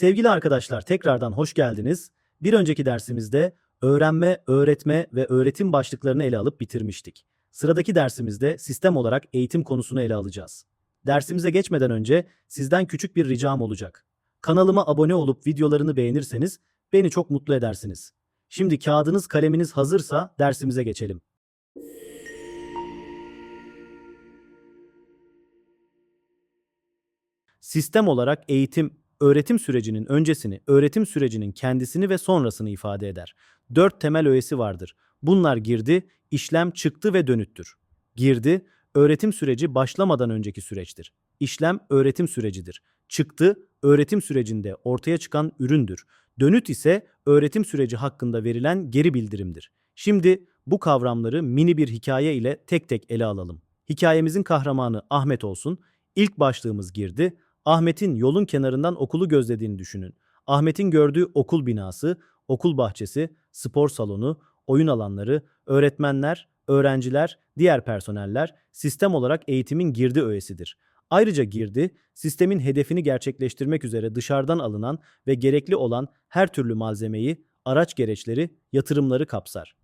Sevgili arkadaşlar tekrardan hoş geldiniz. Bir önceki dersimizde öğrenme, öğretme ve öğretim başlıklarını ele alıp bitirmiştik. Sıradaki dersimizde sistem olarak eğitim konusunu ele alacağız. Dersimize geçmeden önce sizden küçük bir ricam olacak. Kanalıma abone olup videolarını beğenirseniz beni çok mutlu edersiniz. Şimdi kağıdınız kaleminiz hazırsa dersimize geçelim. Sistem olarak eğitim, öğretim sürecinin öncesini, öğretim sürecinin kendisini ve sonrasını ifade eder. Dört temel öğesi vardır. Bunlar girdi, işlem, çıktı ve dönüttür. Girdi, öğretim süreci başlamadan önceki süreçtir. İşlem, öğretim sürecidir. Çıktı, öğretim sürecinde ortaya çıkan üründür. Dönüt ise öğretim süreci hakkında verilen geri bildirimdir. Şimdi bu kavramları mini bir hikaye ile tek tek ele alalım. Hikayemizin kahramanı Ahmet olsun. İlk başlığımız girdi. Ahmet'in yolun kenarından okulu gözlediğini düşünün. Ahmet'in gördüğü okul binası, okul bahçesi, spor salonu, oyun alanları, öğretmenler, öğrenciler, diğer personeller sistem olarak eğitimin girdi öğesidir. Ayrıca girdi, sistemin hedefini gerçekleştirmek üzere dışarıdan alınan ve gerekli olan her türlü malzemeyi, araç gereçleri, yatırımları kapsar.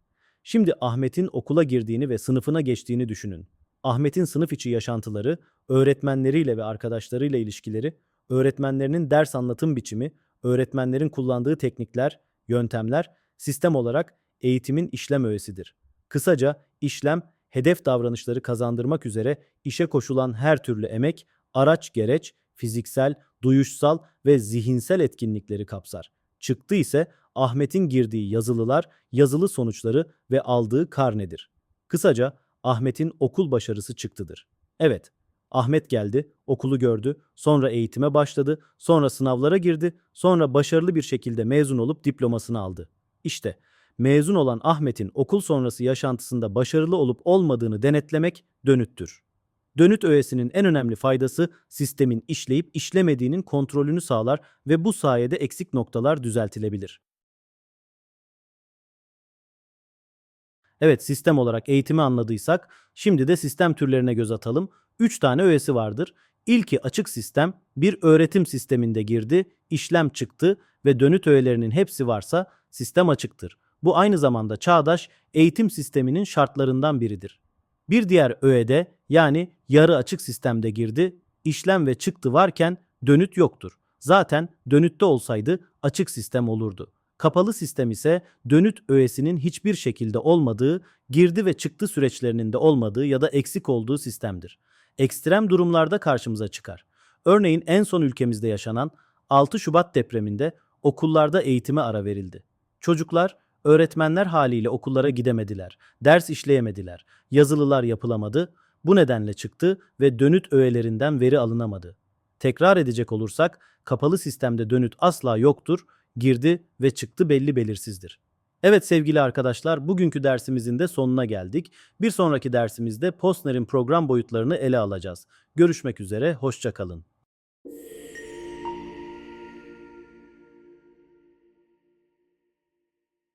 Şimdi Ahmet'in okula girdiğini ve sınıfına geçtiğini düşünün. Ahmet'in sınıf içi yaşantıları, öğretmenleriyle ve arkadaşlarıyla ilişkileri, öğretmenlerinin ders anlatım biçimi, öğretmenlerin kullandığı teknikler, yöntemler sistem olarak eğitimin işlem öğesidir. Kısaca işlem hedef davranışları kazandırmak üzere işe koşulan her türlü emek, araç gereç, fiziksel, duyuşsal ve zihinsel etkinlikleri kapsar. Çıktı ise Ahmet'in girdiği yazılılar, yazılı sonuçları ve aldığı karnedir. Kısaca Ahmet'in okul başarısı çıktıdır. Evet, Ahmet geldi, okulu gördü, sonra eğitime başladı, sonra sınavlara girdi, sonra başarılı bir şekilde mezun olup diplomasını aldı. İşte mezun olan Ahmet'in okul sonrası yaşantısında başarılı olup olmadığını denetlemek dönüttür. Dönüt öğesinin en önemli faydası sistemin işleyip işlemediğinin kontrolünü sağlar ve bu sayede eksik noktalar düzeltilebilir. Evet, sistem olarak eğitimi anladıysak, şimdi de sistem türlerine göz atalım. 3 tane öğesi vardır. İlki açık sistem, bir öğretim sisteminde girdi, işlem çıktı ve dönüt öğelerinin hepsi varsa sistem açıktır. Bu aynı zamanda çağdaş eğitim sisteminin şartlarından biridir. Bir diğer öğede yani yarı açık sistemde girdi, işlem ve çıktı varken dönüt yoktur. Zaten dönütte olsaydı açık sistem olurdu. Kapalı sistem ise dönüt öğesinin hiçbir şekilde olmadığı, girdi ve çıktı süreçlerinin de olmadığı ya da eksik olduğu sistemdir. Ekstrem durumlarda karşımıza çıkar. Örneğin en son ülkemizde yaşanan 6 Şubat depreminde okullarda eğitime ara verildi. Çocuklar öğretmenler haliyle okullara gidemediler, ders işleyemediler, yazılılar yapılamadı, bu nedenle çıktı ve dönüt öğelerinden veri alınamadı. Tekrar edecek olursak kapalı sistemde dönüt asla yoktur, girdi ve çıktı belli belirsizdir. Evet sevgili arkadaşlar bugünkü dersimizin de sonuna geldik. Bir sonraki dersimizde Postner'in program boyutlarını ele alacağız. Görüşmek üzere, hoşçakalın.